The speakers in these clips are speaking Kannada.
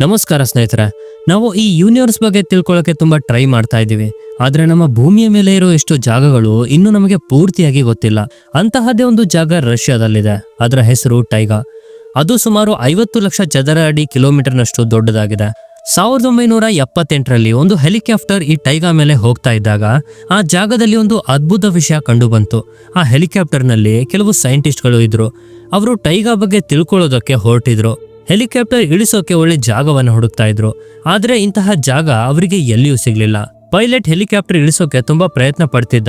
ನಮಸ್ಕಾರ ಸ್ನೇಹಿತರೆ, ನಾವು ಈ ಯೂನಿವರ್ಸ್ ಬಗ್ಗೆ ತಿಳ್ಕೊಳ್ಳೋಕೆ ತುಂಬಾ ಟ್ರೈ ಮಾಡ್ತಾ ಇದ್ದೀವಿ. ಆದ್ರೆ ನಮ್ಮ ಭೂಮಿಯ ಮೇಲೆ ಇರೋ ಎಷ್ಟು ಜಾಗಗಳು ಇನ್ನೂ ನಮಗೆ ಪೂರ್ತಿಯಾಗಿ ಗೊತ್ತಿಲ್ಲ. ಅಂತಹದ್ದೇ ಒಂದು ಜಾಗ ರಷ್ಯಾದಲ್ಲಿದೆ. ಅದರ ಹೆಸರು ಟೈಗಾ. ಅದು ಸುಮಾರು ಐವತ್ತು ಲಕ್ಷ ಚದರ ಅಡಿ ಕಿಲೋಮೀಟರ್ನಷ್ಟು ದೊಡ್ಡದಾಗಿದೆ. ಸಾವಿರದ ಒಂಬೈನೂರ ಎಪ್ಪತ್ತೆಂಟರಲ್ಲಿ ಒಂದು ಹೆಲಿಕಾಪ್ಟರ್ ಈ ಟೈಗಾ ಮೇಲೆ ಹೋಗ್ತಾ ಇದ್ದಾಗ ಆ ಜಾಗದಲ್ಲಿ ಒಂದು ಅದ್ಭುತ ವಿಷಯ ಕಂಡುಬಂತು. ಆ ಹೆಲಿಕಾಪ್ಟರ್ನಲ್ಲಿ ಕೆಲವು ಸೈಂಟಿಸ್ಟ್ಗಳು ಇದ್ರು. ಅವರು ಟೈಗಾ ಬಗ್ಗೆ ತಿಳ್ಕೊಳ್ಳೋದಕ್ಕೆ ಹೊರಟಿದ್ರು. ಹೆಲಿಕಾಪ್ಟರ್ ಇಳಿಸೋಕೆ ಒಳ್ಳೆ ಜಾಗವನ್ನು ಹುಡುಕ್ತಾ ಇದ್ರು. ಆದರೆ ಇಂತಹ ಜಾಗ ಅವರಿಗೆ ಎಲ್ಲಿಯೂ ಸಿಗಲಿಲ್ಲ. ಪೈಲಟ್ ಹೆಲಿಕಾಪ್ಟರ್ ಇಳಿಸೋಕೆ ತುಂಬಾ ಪ್ರಯತ್ನ ಪಡ್ತಿದ್ದ.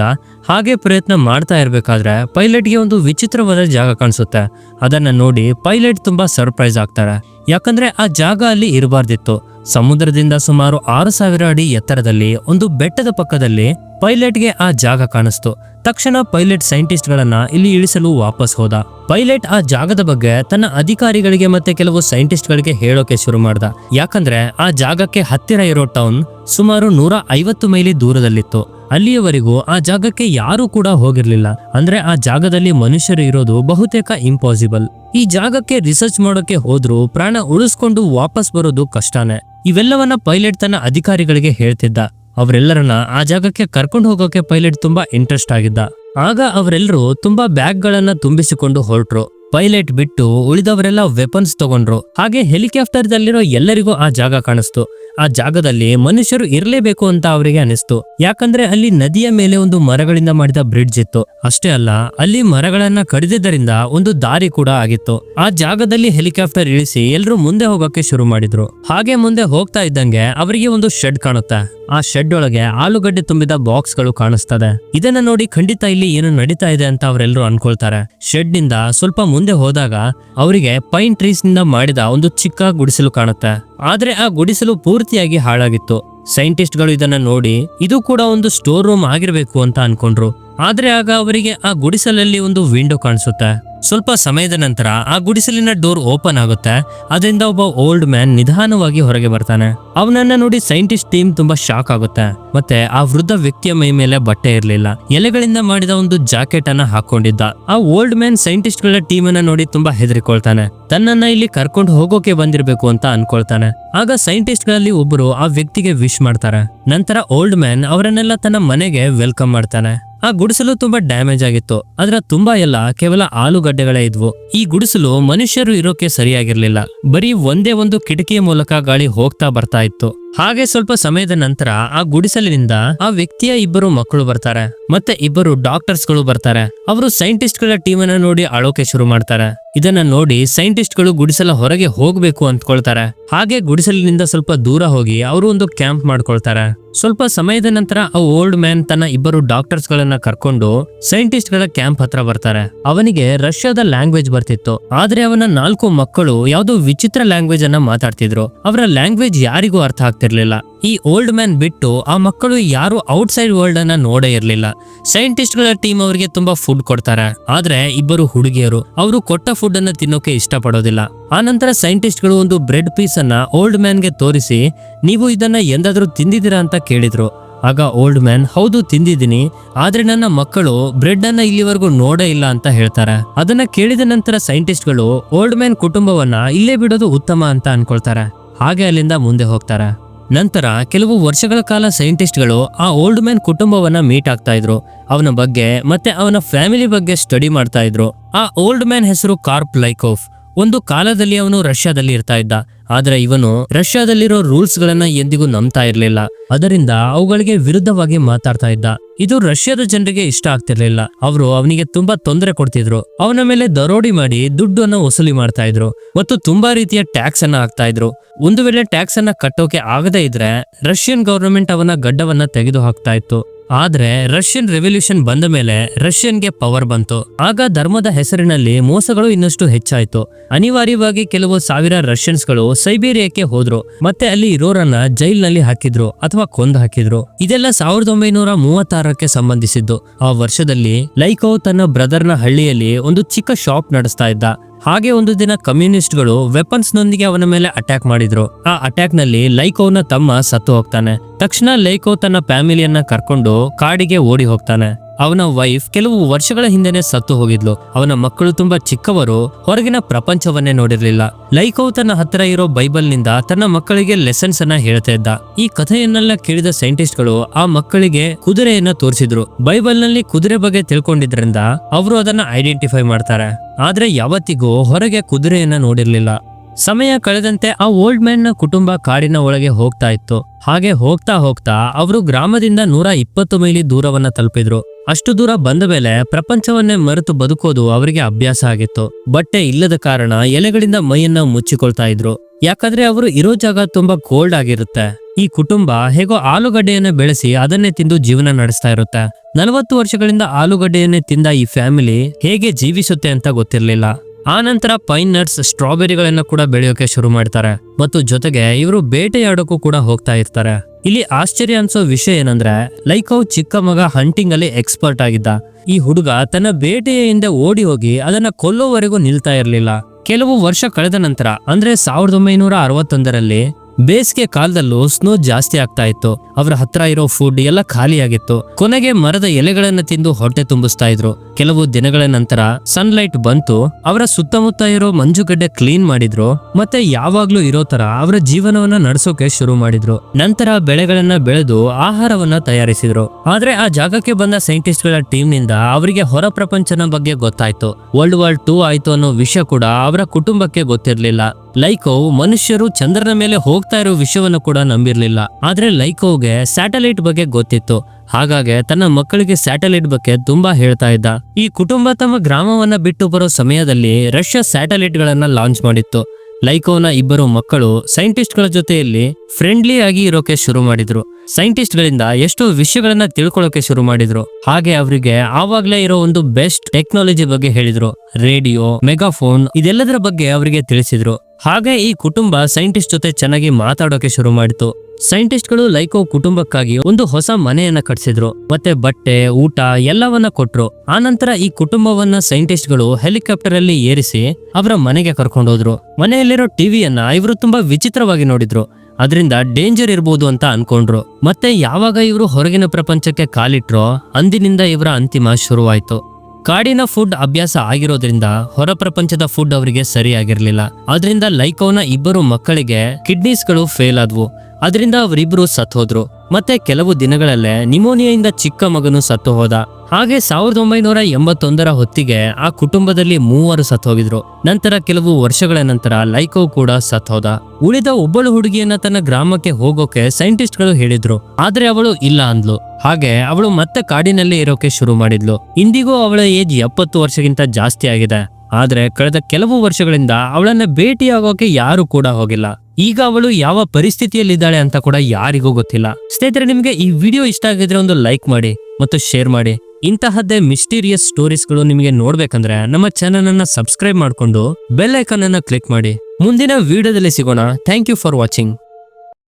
ಹಾಗೆ ಪ್ರಯತ್ನ ಮಾಡ್ತಾ ಇರಬೇಕಾದ್ರೆ ಪೈಲಟ್ಗೆ ಒಂದು ವಿಚಿತ್ರವಾದ ಜಾಗ ಕಾಣಿಸುತ್ತೆ. ಅದನ್ನ ನೋಡಿ ಪೈಲಟ್ ತುಂಬಾ ಸರ್ಪ್ರೈಸ್ ಆಗ್ತಾರೆ. ಯಾಕಂದ್ರೆ ಆ ಜಾಗ ಅಲ್ಲಿ ಇರಬಾರ್ದಿತ್ತು. ಸಮುದ್ರದಿಂದ ಸುಮಾರು ಆರು ಸಾವಿರ ಅಡಿ ಎತ್ತರದಲ್ಲಿ ಒಂದು ಬೆಟ್ಟದ ಪಕ್ಕದಲ್ಲಿ ಪೈಲಟ್ಗೆ ಆ ಜಾಗ ಕಾಣಿಸ್ತು. ತಕ್ಷಣ ಪೈಲಟ್ ಸೈಂಟಿಸ್ಟ್ ಗಳನ್ನ ಇಲ್ಲಿ ಇಳಿಸಲು ವಾಪಸ್ ಹೋದ. ಪೈಲಟ್ ಆ ಜಾಗದ ಬಗ್ಗೆ ತನ್ನ ಅಧಿಕಾರಿಗಳಿಗೆ ಮತ್ತೆ ಕೆಲವು ಸೈಂಟಿಸ್ಟ್ ಗಳಿಗೆ ಹೇಳೋಕೆ ಶುರು ಮಾಡ್ದ. ಯಾಕಂದ್ರೆ ಆ ಜಾಗಕ್ಕೆ ಹತ್ತಿರ ಇರೋ ಟೌನ್ ಸುಮಾರು ನೂರ ಐವತ್ತು ಮೈಲಿ ದೂರದಲ್ಲಿತ್ತು. ಅಲ್ಲಿಯವರೆಗೂ ಆ ಜಾಗಕ್ಕೆ ಯಾರೂ ಕೂಡ ಹೋಗಿರ್ಲಿಲ್ಲ. ಅಂದ್ರೆ ಆ ಜಾಗದಲ್ಲಿ ಮನುಷ್ಯರು ಇರೋದು ಬಹುತೇಕ ಇಂಪಾಸಿಬಲ್ ಈ ಜಾಗಕ್ಕೆ ರಿಸರ್ಚ್ ಮಾಡೋಕೆ ಹೋದ್ರೂ ಪ್ರಾಣ ಉಳಿಸ್ಕೊಂಡು ವಾಪಸ್ ಬರೋದು ಕಷ್ಟನೇ. ಇವೆಲ್ಲವನ್ನ ಪೈಲಟ್ ತನ್ನ ಅಧಿಕಾರಿಗಳಿಗೆ ಹೇಳ್ತಿದ್ದ. ಅವರೆಲ್ಲರನ್ನ ಆ ಜಾಗಕ್ಕೆ ಕರ್ಕೊಂಡು ಹೋಗೋಕೆ ಪೈಲಟ್ ತುಂಬಾ ಇಂಟ್ರೆಸ್ಟ್ ಆಗಿದ್ದ. ಆಗ ಅವರೆಲ್ಲರೂ ತುಂಬಾ ಬ್ಯಾಗ್ ಗಳನ್ನ ತುಂಬಿಸಿಕೊಂಡು ಹೊರಟ್ರು. ಪೈಲಟ್ ಬಿಟ್ಟು ಉಳಿದವರೆಲ್ಲ ವೆಪನ್ಸ್ ತಗೊಂಡ್ರು. ಹಾಗೆ ಹೆಲಿಕಾಪ್ಟರ್ ದಲ್ಲಿರೋ ಎಲ್ಲರಿಗೂ ಆ ಜಾಗ ಕಾಣಿಸ್ತು. ಆ ಜಾಗದಲ್ಲಿ ಮನುಷ್ಯರು ಇರಲೇಬೇಕು ಅಂತ ಅವರಿಗೆ ಅನಿಸ್ತು. ಯಾಕಂದ್ರೆ ಅಲ್ಲಿ ನದಿಯ ಮೇಲೆ ಒಂದು ಮರಗಳಿಂದ ಮಾಡಿದ ಬ್ರಿಡ್ಜ್ ಇತ್ತು. ಅಷ್ಟೇ ಅಲ್ಲ, ಅಲ್ಲಿ ಮರಗಳನ್ನ ಕಡಿದಿದ್ದರಿಂದ ಒಂದು ದಾರಿ ಕೂಡ ಆಗಿತ್ತು. ಆ ಜಾಗದಲ್ಲಿ ಹೆಲಿಕಾಪ್ಟರ್ ಇಳಿಸಿ ಎಲ್ಲರೂ ಮುಂದೆ ಹೋಗಕ್ಕೆ ಶುರು ಮಾಡಿದ್ರು. ಹಾಗೆ ಮುಂದೆ ಹೋಗ್ತಾ ಇದ್ದಂಗೆ ಅವರಿಗೆ ಒಂದು ಶೆಡ್ ಕಾಣುತ್ತೆ. ಆ ಶೆಡ್ ಒಳಗೆ ಆಲೂಗಡ್ಡೆ ತುಂಬಿದ ಬಾಕ್ಸ್ಗಳು ಕಾಣಿಸ್ತದೆ. ಇದನ್ನ ನೋಡಿ ಖಂಡಿತ ಇಲ್ಲಿ ಏನು ನಡೀತಾ ಇದೆ ಅಂತ ಅವರೆಲ್ಲರೂ ಅನ್ಕೊಳ್ತಾರೆ. ಶೆಡ್ನಿಂದ ಸ್ವಲ್ಪ ಮುಂದೆ ಹೋದಾಗ ಅವರಿಗೆ ಪೈನ್ ಟ್ರೀಸ್ನಿಂದ ಮಾಡಿದ ಒಂದು ಚಿಕ್ಕ ಗುಡಿಸಲು ಕಾಣುತ್ತೆ. ಆದ್ರೆ ಆ ಗುಡಿಸಲು ಪೂರ್ತಿಯಾಗಿ ಹಾಳಾಗಿತ್ತು. ಸೈಂಟಿಸ್ಟ್ಗಳು ಇದನ್ನ ನೋಡಿ ಇದು ಕೂಡ ಒಂದು ಸ್ಟೋರ್ ರೂಮ್ ಆಗಿರಬೇಕು ಅಂತ ಅನ್ಕೊಂಡ್ರು. ಆದ್ರೆ ಆಗ ಅವರಿಗೆ ಆ ಗುಡಿಸಲಲ್ಲಿ ಒಂದು ವಿಂಡೋ ಕಾಣಿಸುತ್ತೆ. ಸ್ವಲ್ಪ ಸಮಯದ ನಂತರ ಆ ಗುಡಿಸಲಿನ ಡೋರ್ ಓಪನ್ ಆಗುತ್ತೆ. ಅದರಿಂದ ಒಬ್ಬ ಓಲ್ಡ್ ಮ್ಯಾನ್ ನಿಧಾನವಾಗಿ ಹೊರಗೆ ಬರ್ತಾನೆ. ಅವನನ್ನ ನೋಡಿ ಸೈಂಟಿಸ್ಟ್ ಟೀಮ್ ತುಂಬಾ ಶಾಕ್ ಆಗುತ್ತೆ. ಮತ್ತೆ ಆ ವೃದ್ಧ ವ್ಯಕ್ತಿಯ ಮೈ ಮೇಲೆ ಬಟ್ಟೆ ಇರಲಿಲ್ಲ. ಎಲೆಗಳಿಂದ ಮಾಡಿದ ಒಂದು ಜಾಕೆಟ್ ಅನ್ನ ಹಾಕೊಂಡಿದ್ದ. ಆ ಓಲ್ಡ್ ಮ್ಯಾನ್ ಸೈಂಟಿಸ್ಟ್ಗಳ ಟೀಮ್ ಅನ್ನ ನೋಡಿ ತುಂಬಾ ಹೆದರಿಕೊಳ್ತಾನೆ. ತನ್ನನ್ನ ಇಲ್ಲಿ ಕರ್ಕೊಂಡು ಹೋಗೋಕೆ ಬಂದಿರಬೇಕು ಅಂತ ಅನ್ಕೊಳ್ತಾನೆ. ಆಗ ಸೈಂಟಿಸ್ಟ್ಗಳಲ್ಲಿ ಒಬ್ಬರು ಆ ವ್ಯಕ್ತಿಗೆ ವಿಶ್ ಮಾಡ್ತಾರೆ. ನಂತರ ಓಲ್ಡ್ ಮ್ಯಾನ್ ಅವರನ್ನೆಲ್ಲ ತನ್ನ ಮನೆಗೆ ವೆಲ್ಕಮ್ ಮಾಡ್ತಾನೆ. ಆ ಗುಡಿಸಲು ತುಂಬಾ ಡ್ಯಾಮೇಜ್ ಆಗಿತ್ತು. ಅದರ ತುಂಬಾ ಎಲ್ಲ ಕೇವಲ ಆಲೂಗಡ್ಡೆಗಳೇ ಇದ್ವು. ಈ ಗುಡಿಸಲು ಮನುಷ್ಯರು ಇರೋಕೆ ಸರಿಯಾಗಿರ್ಲಿಲ್ಲ. ಬರೀ ಒಂದೇ ಒಂದು ಕಿಟಕಿಯ ಮೂಲಕ ಗಾಳಿ ಹೋಗ್ತಾ ಬರ್ತಾ ಇತ್ತು. ಹಾಗೆ ಸ್ವಲ್ಪ ಸಮಯದ ನಂತರ ಆ ಗುಡಿಸಲಿನಿಂದ ಆ ವ್ಯಕ್ತಿಯ ಇಬ್ಬರು ಮಕ್ಕಳು ಬರ್ತಾರೆ. ಮತ್ತೆ ಇಬ್ಬರು ಡಾಕ್ಟರ್ಸ್ಗಳು ಬರ್ತಾರೆ. ಅವರು ಸೈಂಟಿಸ್ಟ್ಗಳ ಟೀಮ್ ಅನ್ನ ನೋಡಿ ಅಳೋಕೆ ಶುರು ಮಾಡ್ತಾರೆ. ಇದನ್ನ ನೋಡಿ ಸೈಂಟಿಸ್ಟ್ಗಳು ಗುಡಿಸಲ ಹೊರಗೆ ಹೋಗ್ಬೇಕು ಅಂದ್ಕೊಳ್ತಾರೆ. ಹಾಗೆ ಗುಡಿಸಲಿನಿಂದ ಸ್ವಲ್ಪ ದೂರ ಹೋಗಿ ಅವರು ಒಂದು ಕ್ಯಾಂಪ್ ಮಾಡ್ಕೊಳ್ತಾರೆ. ಸ್ವಲ್ಪ ಸಮಯದ ನಂತರ ಆ ಓಲ್ಡ್ ಮ್ಯಾನ್ ತನ್ನ ಇಬ್ಬರು ಡಾಕ್ಟರ್ಸ್ ಗಳನ್ನ ಕರ್ಕೊಂಡು ಸೈಂಟಿಸ್ಟ್ಗಳ ಕ್ಯಾಂಪ್ ಹತ್ರ ಬರ್ತಾರೆ. ಅವನಿಗೆ ರಷ್ಯಾದ ಲ್ಯಾಂಗ್ವೇಜ್ ಬರ್ತಿತ್ತು. ಆದ್ರೆ ಅವನ ನಾಲ್ಕು ಮಕ್ಕಳು ಯಾವುದೋ ವಿಚಿತ್ರ ಲ್ಯಾಂಗ್ವೇಜ್ ಅನ್ನ ಮಾತಾಡ್ತಿದ್ರು. ಅವರ ಲ್ಯಾಂಗ್ವೇಜ್ ಯಾರಿಗೂ ಅರ್ಥ ಆಗ್ತಿರ್ಲಿಲ್ಲ ಈ ಓಲ್ಡ್ ಮ್ಯಾನ್ ಬಿಟ್ಟು ಆ ಮಕ್ಕಳು ಯಾರು ಔಟ್ಸೈಡ್ ವರ್ಲ್ಡ್ ಅನ್ನ ನೋಡೇ ಇರಲಿಲ್ಲ. ಸೈಂಟಿಸ್ಟ್ಗಳ ಟೀಮ್ ಅವರಿಗೆ ತುಂಬಾ ಫುಡ್ ಕೊಡ್ತಾರೆ. ಆದ್ರೆ ಇಬ್ಬರು ಹುಡುಗಿಯರು, ಅವರು ಕೊಟ್ಟ ಫುಡ್ ಅನ್ನ ತಿನ್ನೋಕೆ ಇಷ್ಟಪಡೋದಿಲ್ಲ. ಆ ನಂತರ ಸೈಂಟಿಸ್ಟ್ಗಳು ಒಂದು ಬ್ರೆಡ್ ಪೀಸ್ ಅನ್ನ ಓಲ್ಡ್ ಮ್ಯಾನ್ಗೆ ತೋರಿಸಿ, ನೀವು ಇದನ್ನ ಎಂದಾದ್ರೂ ತಿಂದಿದ್ದೀರಾ ಅಂತ ಕೇಳಿದ್ರು. ಆಗ ಓಲ್ಡ್ ಮ್ಯಾನ್, ಹೌದು, ತಿಂದಿದ್ದೀನಿ. ಆದ್ರೆ ನನ್ನ ಮಕ್ಕಳು ಬ್ರೆಡ್ ಅನ್ನ ಇಲ್ಲಿವರೆಗೂ ನೋಡೇ ಇಲ್ಲ ಅಂತ ಹೇಳ್ತಾರೆ. ಅದನ್ನ ಕೇಳಿದ ನಂತರ ಸೈಂಟಿಸ್ಟ್ಗಳು ಓಲ್ಡ್ ಮ್ಯಾನ್ ಕುಟುಂಬವನ್ನ ಇಲ್ಲೇ ಬಿಡೋದು ಉತ್ತಮ ಅಂತ ಅನ್ಕೊಳ್ತಾರೆ. ಹಾಗೆ ಅಲ್ಲಿಂದ ಮುಂದೆ ಹೋಗ್ತಾರೆ. ನಂತರ ಕೆಲವು ವರ್ಷಗಳ ಕಾಲ ಸೈಂಟಿಸ್ಟ್ಗಳು ಆ ಓಲ್ಡ್ ಮ್ಯಾನ್ ಕುಟುಂಬವನ್ನ ಮೀಟ್ ಆಗ್ತಾ ಇದ್ರು. ಅವನ ಬಗ್ಗೆ ಮತ್ತೆ ಅವನ ಫ್ಯಾಮಿಲಿ ಬಗ್ಗೆ ಸ್ಟಡಿ ಮಾಡ್ತಾ ಇದ್ರು. ಆ ಓಲ್ಡ್ ಮ್ಯಾನ್ ಹೆಸರು ಕಾರ್ಪ್ ಲೈಕೋಫ್ ಒಂದು ಕಾಲದಲ್ಲಿ ಅವನು ರಷ್ಯಾದಲ್ಲಿ ಇರ್ತಾ ಇದ್ದ, ಆದ್ರೆ ಇವನು ರಷ್ಯಾದಲ್ಲಿರೋ ರೂಲ್ಸ್ ಗಳನ್ನ ಎಂದಿಗೂ ನಂಬ್ತಾ ಇರ್ಲಿಲ್ಲ. ಅದರಿಂದ ಅವುಗಳಿಗೆ ವಿರುದ್ಧವಾಗಿ ಮಾತಾಡ್ತಾ ಇದ್ದ. ಇದು ರಷ್ಯಾದ ಜನರಿಗೆ ಇಷ್ಟ ಆಗ್ತಿರ್ಲಿಲ್ಲ. ಅವರು ಅವನಿಗೆ ತುಂಬಾ ತೊಂದರೆ ಕೊಡ್ತಿದ್ರು. ಅವನ ಮೇಲೆ ದರೋಡಿ ಮಾಡಿ ದುಡ್ಡನ್ನು ವಸೂಲಿ ಮಾಡ್ತಾ ಇದ್ರು ಮತ್ತು ತುಂಬಾ ರೀತಿಯ ಟ್ಯಾಕ್ಸ್ ಅನ್ನ ಹಾಕ್ತಾ ಇದ್ರು. ಒಂದು ವೇಳೆ ಟ್ಯಾಕ್ಸ್ ಅನ್ನ ಕಟ್ಟೋಕೆ ಆಗದೇ ಇದ್ರೆ ರಷ್ಯನ್ ಗವರ್ನಮೆಂಟ್ ಅವನ ಗಡ್ಡವನ್ನ ತೆಗೆದು ಹಾಕ್ತಾ ಇತ್ತು. ಆದ್ರೆ ರಷ್ಯನ್ ರೆವಲ್ಯೂಷನ್ ಬಂದ ಮೇಲೆ ರಷ್ಯನ್ಗೆ ಪವರ್ ಬಂತು. ಆಗ ಧರ್ಮದ ಹೆಸರಿನಲ್ಲಿ ಮೋಸಗಳು ಇನ್ನಷ್ಟು ಹೆಚ್ಚಾಯಿತು. ಅನಿವಾರ್ಯವಾಗಿ ಕೆಲವು ಸಾವಿರ ರಷ್ಯನ್ಸ್ಗಳು ಸೈಬೇರಿಯಾಕ್ಕೆ ಹೋದ್ರು. ಮತ್ತೆ ಅಲ್ಲಿ ಇರೋರನ್ನ ಜೈಲ್ನಲ್ಲಿ ಹಾಕಿದ್ರು ಅಥವಾ ಕೊಂದು ಹಾಕಿದ್ರು. ಇದೆಲ್ಲ ಸಾವಿರದ ಒಂಬೈನೂರ ಮೂವತ್ತಾರಕ್ಕೆ ಸಂಬಂಧಿಸಿದ್ದು. ಆ ವರ್ಷದಲ್ಲಿ ಲೈಕೋ ತನ್ನ ಬ್ರದರ್ನ ಹಳ್ಳಿಯಲ್ಲಿ ಒಂದು ಚಿಕ್ಕ ಶಾಪ್ ನಡೆಸ್ತಾ ಇದ್ದ. ಹಾಗೆ ಒಂದು ದಿನ ಕಮ್ಯುನಿಸ್ಟ್ಗಳು ವೆಪನ್ಸ್ ನೊಂದಿಗೆ ಅವನ ಮೇಲೆ ಅಟ್ಯಾಕ್ ಮಾಡಿದ್ರು. ಆ ಅಟ್ಯಾಕ್ನಲ್ಲಿ ಲೈಕೋನ ತಮ್ಮ ಸತ್ತು ಹೋಗ್ತಾನೆ. ತಕ್ಷಣ ಲೈಕೋ ತನ್ನ ಫ್ಯಾಮಿಲಿಯನ್ನ ಕರ್ಕೊಂಡು ಕಾಡಿಗೆ ಓಡಿ ಹೋಗ್ತಾನೆ. ಅವನ ವೈಫ್ ಕೆಲವು ವರ್ಷಗಳ ಹಿಂದೆನೆ ಸತ್ತು ಹೋಗಿದ್ಲು. ಅವನ ಮಕ್ಕಳು ತುಂಬಾ ಚಿಕ್ಕವರು, ಹೊರಗಿನ ಪ್ರಪಂಚವನ್ನೇ ನೋಡಿರಲಿಲ್ಲ. ಲೈಕೌ ತನ್ನ ಹತ್ತಿರ ಇರೋ ಬೈಬಲ್ನಿಂದ ತನ್ನ ಮಕ್ಕಳಿಗೆ ಲೆಸನ್ಸ್ ಅನ್ನ ಹೇಳ್ತಾ ಇದ್ದ. ಈ ಕಥೆಯನ್ನೆಲ್ಲ ಕೇಳಿದ ಸೈಂಟಿಸ್ಟ್ಗಳು ಆ ಮಕ್ಕಳಿಗೆ ಕುದುರೆಯನ್ನ ತೋರಿಸಿದ್ರು. ಬೈಬಲ್ನಲ್ಲಿ ಕುದುರೆ ಬಗ್ಗೆ ತಿಳ್ಕೊಂಡಿದ್ರಿಂದ ಅವರು ಅದನ್ನ ಐಡೆಂಟಿಫೈ ಮಾಡ್ತಾರೆ. ಆದ್ರೆ ಯಾವತ್ತಿಗೂ ಹೊರಗೆ ಕುದುರೆಯನ್ನ ನೋಡಿರ್ಲಿಲ್ಲ. ಸಮಯ ಕಳೆದಂತೆ ಆ ಓಲ್ಡ್ ಮ್ಯಾನ್ನ ಕುಟುಂಬ ಕಾಡಿನ ಒಳಗೆ ಹೋಗ್ತಾ ಇತ್ತು. ಹಾಗೆ ಹೋಗ್ತಾ ಹೋಗ್ತಾ ಅವರು ಗ್ರಾಮದಿಂದ ನೂರ ಇಪ್ಪತ್ತು ಮೈಲಿ ದೂರವನ್ನ ತಲುಪಿದ್ರು. ಅಷ್ಟು ದೂರ ಬಂದ ಮೇಲೆ ಪ್ರಪಂಚವನ್ನೇ ಮರೆತು ಬದುಕೋದು ಅವರಿಗೆ ಅಭ್ಯಾಸ ಆಗಿತ್ತು. ಬಟ್ಟೆ ಇಲ್ಲದ ಕಾರಣ ಎಲೆಗಳಿಂದ ಮೈಯನ್ನ ಮುಚ್ಚಿಕೊಳ್ತಾ ಇದ್ರು. ಯಾಕಂದ್ರೆ ಅವರು ಇರೋ ಜಾಗ ತುಂಬಾ ಕೋಲ್ಡ್ ಆಗಿರುತ್ತೆ. ಈ ಕುಟುಂಬ ಹೇಗೋ ಆಲೂಗಡ್ಡೆಯನ್ನು ಬೆಳೆಸಿ ಅದನ್ನೇ ತಿಂದು ಜೀವನ ನಡೆಸ್ತಾ ಇರುತ್ತೆ. ನಲವತ್ತು ವರ್ಷಗಳಿಂದ ಆಲೂಗಡ್ಡೆಯನ್ನೇ ತಿಂದ ಈ ಫ್ಯಾಮಿಲಿ ಹೇಗೆ ಜೀವಿಸುತ್ತೆ ಅಂತ ಗೊತ್ತಿರಲಿಲ್ಲ. ಆ ನಂತರ ಪೈನ್ ನಟ್ಸ್ ಸ್ಟ್ರಾಬೆರಿಗಳನ್ನ ಕೂಡ ಬೆಳೆಯೋಕೆ ಶುರು ಮಾಡ್ತಾರೆ. ಮತ್ತು ಜೊತೆಗೆ ಇವರು ಬೇಟೆಯಾಡೋಕ್ಕೂ ಕೂಡ ಹೋಗ್ತಾ ಇರ್ತಾರೆ. ಇಲ್ಲಿ ಆಶ್ಚರ್ಯ ಅನ್ಸೋ ವಿಷಯ ಏನಂದ್ರೆ, ಲೈಕ್ ಅವ್ ಚಿಕ್ಕ ಮಗ ಹಂಟಿಂಗ್ ಅಲ್ಲಿ ಎಕ್ಸ್ಪರ್ಟ್ ಆಗಿದ್ದ. ಈ ಹುಡುಗ ತನ್ನ ಬೇಟೆಯ ಹಿಂದೆ ಓಡಿ ಹೋಗಿ ಅದನ್ನ ಕೊಲ್ಲೋವರೆಗೂ ನಿಲ್ತಾ ಇರಲಿಲ್ಲ. ಕೆಲವು ವರ್ಷ ಕಳೆದ ನಂತರ, ಅಂದ್ರೆ ಸಾವಿರದ ಒಂಬೈನೂರ ಅರವತ್ತೊಂದರಲ್ಲಿ ಬೇಸಿಗೆ ಕಾಲದಲ್ಲೂ ಸ್ನೋ ಜಾಸ್ತಿ ಆಗ್ತಾ ಇತ್ತು. ಅವರ ಹತ್ರ ಇರೋ ಫುಡ್ ಎಲ್ಲ ಖಾಲಿಯಾಗಿತ್ತು. ಕೊನೆಗೆ ಮರದ ಎಲೆಗಳನ್ನ ತಿಂದು ಹೊಟ್ಟೆ ತುಂಬಿಸ್ತಾ ಇದ್ರು. ಕೆಲವು ದಿನಗಳ ನಂತರ ಸನ್ಲೈಟ್ ಬಂತು. ಅವರ ಸುತ್ತಮುತ್ತ ಇರೋ ಮಂಜುಗಡ್ಡೆ ಕ್ಲೀನ್ ಮಾಡಿದ್ರು. ಮತ್ತೆ ಯಾವಾಗ್ಲೂ ಇರೋ ತರ ಅವರ ಜೀವನವನ್ನ ನಡೆಸೋಕೆ ಶುರು ಮಾಡಿದ್ರು. ನಂತರ ಬೆಳೆಗಳನ್ನ ಬೆಳೆದು ಆಹಾರವನ್ನ ತಯಾರಿಸಿದ್ರು. ಆದ್ರೆ ಆ ಜಾಗಕ್ಕೆ ಬಂದ ಸೈಂಟಿಸ್ಟ್ಗಳ ಟೀಮ್ನಿಂದ ಅವರಿಗೆ ಹೊರ ಪ್ರಪಂಚನ ಬಗ್ಗೆ ಗೊತ್ತಾಯ್ತು. ವರ್ಲ್ಡ್ ವಾರ್ ಟೂ ಆಯ್ತು ಅನ್ನೋ ವಿಷಯ ಕೂಡ ಅವರ ಕುಟುಂಬಕ್ಕೆ ಗೊತ್ತಿರ್ಲಿಲ್ಲ. ಲೈಕೋ ಮನುಷ್ಯರು ಚಂದ್ರನ ಮೇಲೆ ಹೋಗ್ತಾ ಇರೋ ವಿಷಯವನ್ನು ಕೂಡ ನಂಬಿರಲಿಲ್ಲ. ಆದ್ರೆ ಲೈಕೋಗೆ ಸ್ಯಾಟಲೈಟ್ ಬಗ್ಗೆ ಗೊತ್ತಿತ್ತು. ಹಾಗಾಗಿ ತನ್ನ ಮಕ್ಕಳಿಗೆ ಸ್ಯಾಟಲೈಟ್ ಬಗ್ಗೆ ತುಂಬಾ ಹೇಳ್ತಾ ಇದ್ದ. ಈ ಕುಟುಂಬ ತಮ್ಮ ಗ್ರಾಮವನ್ನ ಬಿಟ್ಟು ಬರೋ ಸಮಯದಲ್ಲಿ ರಷ್ಯಾ ಸ್ಯಾಟಲೈಟ್ ಗಳನ್ನ ಲಾಂಚ್ ಮಾಡಿತ್ತು. ಲೈಕೋನ ಇಬ್ಬರು ಮಕ್ಕಳು ಸೈಂಟಿಸ್ಟ್ಗಳ ಜೊತೆಯಲ್ಲಿ ಫ್ರೆಂಡ್ಲಿ ಆಗಿ ಇರೋಕೆ ಶುರು ಮಾಡಿದ್ರು. ಸೈಂಟಿಸ್ಟ್ ಗಳಿಂದ ಎಷ್ಟೋ ವಿಷಯಗಳನ್ನ ತಿಳ್ಕೊಳ್ಳೋಕೆ ಶುರು ಮಾಡಿದ್ರು. ಹಾಗೆ ಅವರಿಗೆ ಆವಾಗ್ಲೇ ಇರೋ ಒಂದು ಬೆಸ್ಟ್ ಟೆಕ್ನಾಲಜಿ ಬಗ್ಗೆ ಹೇಳಿದ್ರು. ರೇಡಿಯೋ, ಮೆಗಾಫೋನ್, ಇದೆಲ್ಲದರ ಬಗ್ಗೆ ಅವರಿಗೆ ತಿಳಿಸಿದ್ರು. ಹಾಗೆ ಈ ಕುಟುಂಬ ಸೈಂಟಿಸ್ಟ್ ಜೊತೆ ಚೆನ್ನಾಗಿ ಮಾತಾಡೋಕೆ ಶುರು ಮಾಡಿತು. ಸೈಂಟಿಸ್ಟ್ಗಳು ಲೈಕೋ ಕುಟುಂಬಕ್ಕಾಗಿ ಒಂದು ಹೊಸ ಮನೆಯನ್ನ ಕಟ್ಸಿದ್ರು. ಮತ್ತೆ ಬಟ್ಟೆ, ಊಟ ಎಲ್ಲವನ್ನ ಕೊಟ್ರು. ಆನಂತರ ಈ ಕುಟುಂಬವನ್ನ ಸೈಂಟಿಸ್ಟ್ಗಳು ಹೆಲಿಕಾಪ್ಟರ್ ಅಲ್ಲಿ ಏರಿಸಿ ಅವರ ಮನೆಗೆ ಕರ್ಕೊಂಡೋದ್ರು. ಮನೆಯಲ್ಲಿರೋ ಟಿವಿಯನ್ನ ಇವರು ತುಂಬಾ ವಿಚಿತ್ರವಾಗಿ ನೋಡಿದ್ರು. ಅದರಿಂದ ಡೇಂಜರ್ ಇರ್ಬೋದು ಅಂತ ಅನ್ಕೊಂಡ್ರು. ಮತ್ತೆ ಯಾವಾಗ ಇವರು ಹೊರಗಿನ ಪ್ರಪಂಚಕ್ಕೆ ಕಾಲಿಟ್ರೋ ಅಂದಿನಿಂದ ಇವರ ಅಂತಿಮ ಶುರುವಾಯ್ತು. ಕಾಡಿನ ಫುಡ್ ಅಭ್ಯಾಸ ಆಗಿರೋದ್ರಿಂದ ಹೊರ ಪ್ರಪಂಚದ ಫುಡ್ ಅವರಿಗೆ ಸರಿಯಾಗಿರಲಿಲ್ಲ. ಅದರಿಂದ ಲೈಕೋನ ಇಬ್ಬರು ಮಕ್ಕಳಿಗೆ ಕಿಡ್ನೀಸ್ಗಳು ಫೇಲ್ ಆದ್ವು. ಅದರಿಂದ ಅವರಿಬ್ರು ಸತ್ ಹೋದ್ರು. ಮತ್ತೆ ಕೆಲವು ದಿನಗಳಲ್ಲೇ ನಿಮೋನಿಯಿಂದ ಚಿಕ್ಕ ಮಗನು ಸತ್ತು ಹೋದ. ಹಾಗೆ ಸಾವಿರದ ಒಂಬೈನೂರ ಎಂಬತ್ತೊಂದರ ಹೊತ್ತಿಗೆ ಆ ಕುಟುಂಬದಲ್ಲಿ ಮೂವರು ಸತ್ತೋಗಿದ್ರು ನಂತರ ಕೆಲವು ವರ್ಷಗಳ ನಂತರ ಲೈಕೋ ಕೂಡ ಸತ್ತೋದ ಉಳಿದ ಒಬ್ಬಳು ಹುಡುಗಿಯನ್ನ ತನ್ನ ಗ್ರಾಮಕ್ಕೆ ಹೋಗೋಕೆ ಸೈಂಟಿಸ್ಟ್ಗಳು ಹೇಳಿದ್ರು. ಆದ್ರೆ ಅವಳು ಇಲ್ಲ ಅಂದ್ಲು. ಹಾಗೆ ಅವಳು ಮತ್ತೆ ಕಾಡಿನಲ್ಲಿ ಇರೋಕೆ ಶುರು ಮಾಡಿದ್ಲು. ಇಂದಿಗೂ ಅವಳ ಏಜ್ ಎಪ್ಪತ್ತು ವರ್ಷಕ್ಕಿಂತ ಜಾಸ್ತಿ ಆಗಿದೆ. ಆದ್ರೆ ಕಳೆದ ಕೆಲವು ವರ್ಷಗಳಿಂದ ಅವಳನ್ನ ಭೇಟಿಯಾಗೋಕೆ ಯಾರು ಕೂಡ ಹೋಗಿಲ್ಲ. ಈಗ ಅವಳು ಯಾವ ಪರಿಸ್ಥಿತಿಯಲ್ಲಿದ್ದಾಳೆ ಅಂತ ಕೂಡ ಯಾರಿಗೂ ಗೊತ್ತಿಲ್ಲ. ಸ್ನೇಹಿತರೆ, ನಿಮಗೆ ಈ ವಿಡಿಯೋ ಇಷ್ಟ ಆಗಿದ್ರೆ ಒಂದು ಲೈಕ್ ಮಾಡಿ ಮತ್ತು ಶೇರ್ ಮಾಡಿ. ಇಂತಹದ್ದೇ ಮಿಸ್ಟೀರಿಯಸ್ ಸ್ಟೋರೀಸ್ಗಳು ನಿಮಗೆ ನೋಡ್ಬೇಕಂದ್ರೆ ನಮ್ಮ ಚಾನಲ್ ಅನ್ನ ಸಬ್ಸ್ಕ್ರೈಬ್ ಮಾಡಿಕೊಂಡು ಬೆಲ್ ಐಕಾನ್ ಅನ್ನ ಕ್ಲಿಕ್ ಮಾಡಿ. ಮುಂದಿನ ವಿಡಿಯೋದಲ್ಲಿ ಸಿಗೋಣ. Thank you for watching.